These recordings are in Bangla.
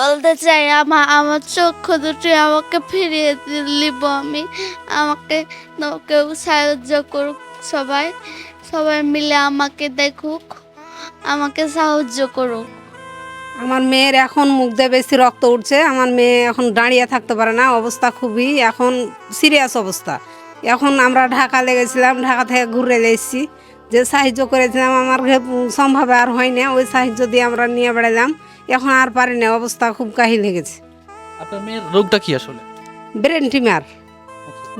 বলতে চাই আমার আমার চক্ষু দুটি আমাকে ফিরিয়ে নিব আমি। আমাকে কেউ সাহায্য করুক সবাই। সবাই মিলে আমাকে দেখুক, আমাকে সাহায্য করুক। আমার মেয়ের এখন মুখ দিয়ে বেশি রক্ত উঠছে, আমার মেয়ে এখন দাঁড়িয়ে থাকতে পারে না, অবস্থা খুবই এখন সিরিয়াস অবস্থা। এখন আমরা ঢাকা লেগেছিলাম, ঢাকা থেকে ঘুরে এসেছি। যে সাহায্য করেছিলাম আমার সম্ভব আর হয় না ওই সাহায্য দিয়ে আমরা নিয়ে বেড়ালাম এখন আর পারি না অবস্থা খুব কাহিল লেগেছে আপনার মেয়ের রোগটা কি আসলে? ব্রেন টিমার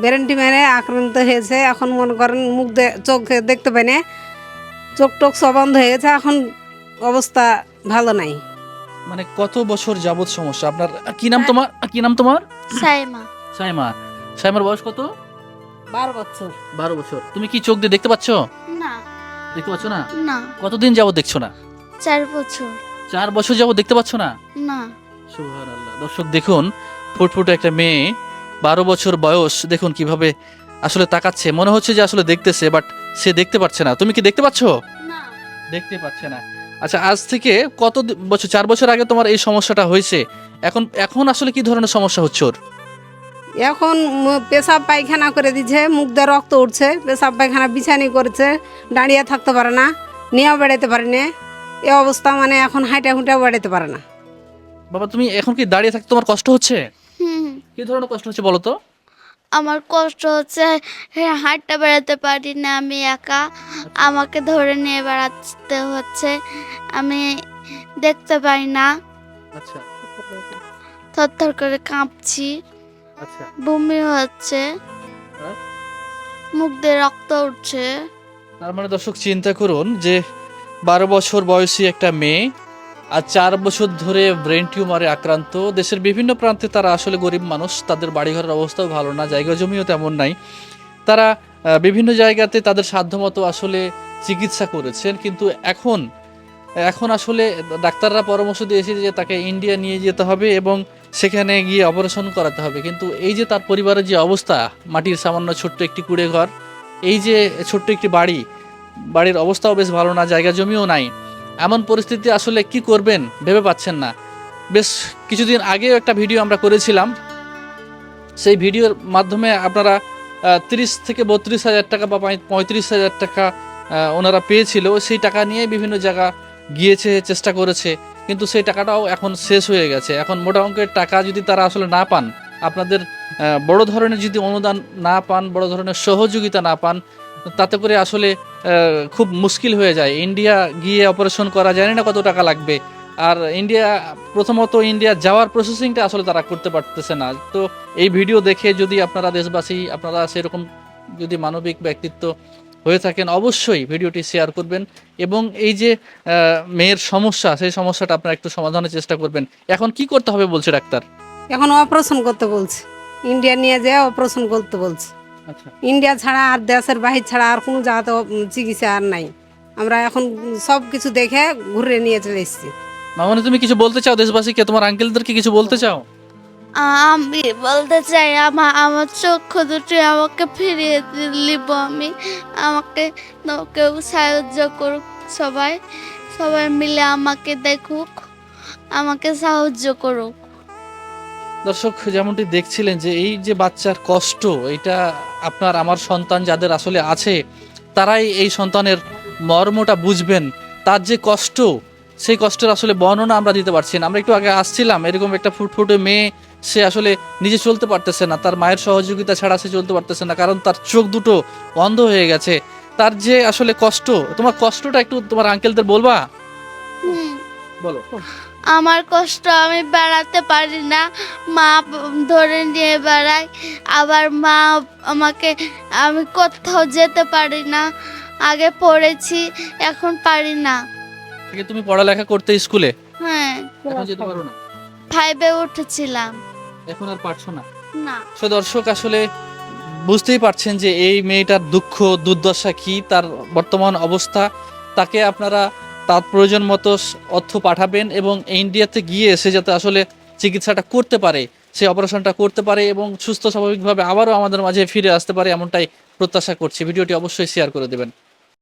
ব্রেন টিমারে আক্রান্ত হয়েছে এখন মনে করেন মুখ চোখ দেখতে পাই না চোখ টোক সব বন্ধ হয়ে গেছে এখন অবস্থা ভালো নাই। মানে কত বছর যাবত সমস্যা? আপনার কি নাম তোমার? কি নাম তোমার? সাইমা। সাইমা। সাইমার বয়স কত? বারো বছর। বারো বছর। তুমি কি চোখ দিয়ে দেখতে পাচ্ছ? দেখতে পাচ্ছ না? না। কতদিন যাবত দেখছ না? চার বছর। চার বছর যাবত দেখতে পাচ্ছ না? না। সুবহানাল্লাহ। দর্শক দেখুন ফুটফুটে একটা মেয়ে বারো বছর বয়স দেখুন কীভাবে আসলে তাকাচ্ছে। মনে হচ্ছে যে আসলে দেখতেছে বাট সে দেখতে পাচ্ছে না। তুমি কি দেখতে পাচ্ছ? না। দেখতে পাচ্ছে না। আচ্ছা আজ থেকে কত বছর চার বছর আগে তোমার এই সমস্যাটা হয়েছে। এখন এখন আসলে কি ধরনের সমস্যা হচ্ছে ওর? এখন পেশাব পায়খানা করে দিচ্ছে মুখ দিয়ে রক্ত উঠছে পেশাব পায়খানা বিছানি করছে দাঁড়িয়ে থাকতে পারে না নিয়েও বেড়াতে পারে না। এ অবস্থা মানে এখন হাঁটা হুঁটেও বেড়াতে পারে না। বাবা তুমি এখন কি দাঁড়িয়ে থাকতে তোমার কষ্ট হচ্ছে? হুম কি ধরনের কষ্ট হচ্ছে বলো তো? আমার কষ্ট হচ্ছে হ্যাঁ, হাঁটতে বেড়াতে পারি না আমি একা। আমাকে ধরে নিয়ে বেড়াতে হচ্ছে আমি দেখতে পাই না। আচ্ছা। থরথর করে কাঁপছি। আচ্ছা। বমি হচ্ছে। হ্যাঁ? মুখ দিয়ে রক্ত উঠছে। তার মানে দর্শক চিন্তা করুন যে বারো বছর বয়সী একটা মেয়ে আর চার বছর ধরে ব্রেন টিউমারে আক্রান্ত। দেশের বিভিন্ন প্রান্তে তারা আসলে গরিব মানুষ তাদের বাড়িঘরের অবস্থাও ভালো না জায়গা জমিও তেমন নাই। তারা বিভিন্ন জায়গাতে তাদের সাধ্যমতো আসলে চিকিৎসা করেছেন কিন্তু এখন এখন আসলে ডাক্তাররা পরামর্শ দিয়েছে যে তাকে ইন্ডিয়া নিয়ে যেতে হবে এবং সেখানে গিয়ে অপারেশন করাতে হবে। কিন্তু এই যে তার পরিবারের যে অবস্থা, মাটির সামান্য ছোট্ট একটি কুড়ে ঘর এই যে ছোট্ট একটি বাড়ি, বাড়ির অবস্থাও বেশ ভালো না, জায়গা জমিও নাই। এমন পরিস্থিতি আসলে কি করবেন ভেবে পাচ্ছেন না। বেশ কিছুদিন আগেও একটা ভিডিও আমরা করেছিলাম। সেই ভিডিওর মাধ্যমে আপনারা তিরিশ থেকে বত্রিশ হাজার টাকা বা পঁয়ত্রিশ হাজার টাকা ওনারা পেয়েছিল। সেই টাকা নিয়ে বিভিন্ন জায়গা গিয়েছে, চেষ্টা করেছে। কিন্তু সেই টাকাটাও এখন শেষ হয়ে গেছে। এখন মোটা অঙ্কের টাকা যদি তারা আসলে না পান, আপনাদের বড় ধরনের যদি অনুদান না পান, বড় ধরনের সহযোগিতা না পান, তাতে করে আসলে খুব মুশকিল হয়ে যায়। ইন্ডিয়া গিয়ে অপারেশন করা জানি না কত টাকা লাগবে। আর ইন্ডিয়া, প্রথমত ইন্ডিয়া যাওয়ার প্রসেসিংটা আসলে তারা করতে পারতেছে না। তো এই ভিডিও দেখে যদি আপনারা দেশবাসী, আপনারা সেরকম যদি মানবিক ব্যক্তিত্ব হয়ে থাকেন অবশ্যই ভিডিওটি শেয়ার করবেন এবং এই যে মেয়ের সমস্যা সেই সমস্যাটা আপনারা একটু সমাধানের চেষ্টা করবেন। এখন কি করতে হবে বলছে ডাক্তার? এখন অপারেশন করতে বলছে। ইন্ডিয়া নিয়ে যেয়ে অপারেশন করতে বলছে। আচ্ছা। ইন্ডিয়া ছাড়া আর দেশের বাহির ছাড়া আর কোনো জায়গাতে চিকিৎসা আর নাই। আমরা এখন সব কিছু দেখে ঘুরে নিয়ে চলে এসেছি। মামনি তুমি কিছু বলতে চাও দেশবাসীকে? তোমার আঙ্কেলদেরকে কিছু বলতে চাও? আমি বলতে চাই আমার আমার চক্ষু দুটি আমাকে ফিরিয়ে নিব আমি। আমাকে কেউ সাহায্য করুক সবাই। সবাই মিলে আমাকে দেখুক, আমাকে সাহায্য করুক। দর্শক, যেমনটি দেখছিলেন যে এই যে বাচ্চার কষ্ট, এটা আপনার, আমার সন্তান যাদের আসলে আছে, তারাই এই সন্তানের মর্মটা বুঝবেন। তার যে কষ্ট সেই কষ্টের আসলে বর্ণনা আমরা দিতে পারছি না। আমরা একটু আগে আসছিলাম, এরকম একটা ফুটফুটে মেয়ে, সে আসলে নিজে চলতে পারতেছে না। তার মায়ের সহযোগিতা ছাড়া সে চলতে পারতেছে না, কারণ তার চোখ দুটো অন্ধ হয়ে গেছে। তার যে আসলে কষ্ট, তোমার কষ্টটা একটু তোমার আঙ্কেলদের বলবা? বলো। আমার কষ্ট আমি বেড়াতে পারি না। মা ধরে নিয়ে বেড়ায়, আবার মা আমাকে, আমি কোথাও যেতে পারি না। আগে পড়েছি, এখন পারি না। আগে তুমি পড়ালেখা করতে স্কুলে? হ্যাঁ। এখন যেতে পারো না? ফাইভে উঠেছিলাম। এখন আর পারছ না? না। সো দর্শক আসলে বুঝতেই পারছেন যে এই মেয়েটার দুঃখ দুর্দশা কি তার বর্তমান অবস্থা তাকে আপনারা তার প্রয়োজন মতো অর্থ পাঠাবেন এবং ইন্ডিয়াতে গিয়ে সে যাতে আসলে চিকিৎসাটা করতে পারে সেই অপারেশনটা করতে পারে এবং সুস্থ স্বাভাবিকভাবে আবারও আমাদের মাঝে ফিরে আসতে পারে এমনটাই প্রত্যাশা করছি। ভিডিওটি অবশ্যই শেয়ার করে দেবেন।